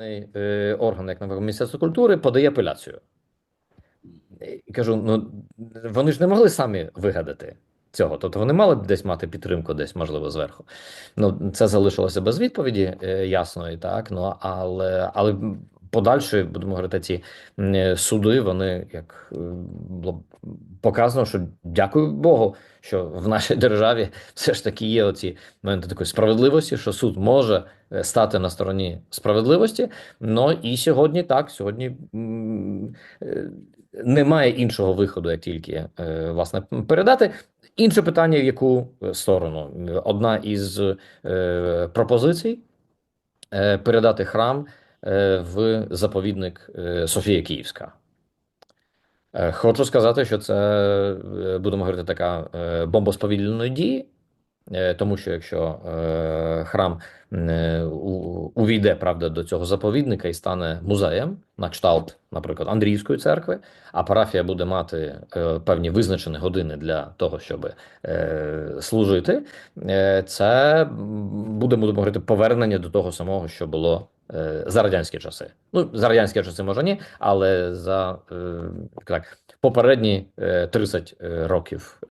е, орган, як наприклад, Міністерство культури, подає апеляцію. І кажу: ну вони ж не могли самі вигадати цього. Тобто вони мали десь мати підтримку, десь, можливо, зверху. Ну, це залишилося без відповіді е, ясної, так. Ну але але подальші, будемо говорити, ці суди, вони як е, було показано, що дякую Богу, що в нашій державі все ж таки є оці моменти такої справедливості, що суд може е, стати на стороні справедливості. Ну і сьогодні так, сьогодні е, немає іншого виходу, як тільки е, власне передати. Інше питання, в яку сторону? Одна із пропозицій передати храм в заповідник Софія Київська. Е, Хочу сказати, що це е, будемо говорити така е, бомба сповільненої дії, тому що якщо храм увійде правда до цього заповідника і стане музеєм на кшталт, наприклад, Андріївської церкви, а парафія буде мати певні визначені години для того, щоб служити, це буде будемо говорити повернення до того самого, що було за радянські часи. Ну, за радянські часи може ні, але за е, так, попередні е, 30 років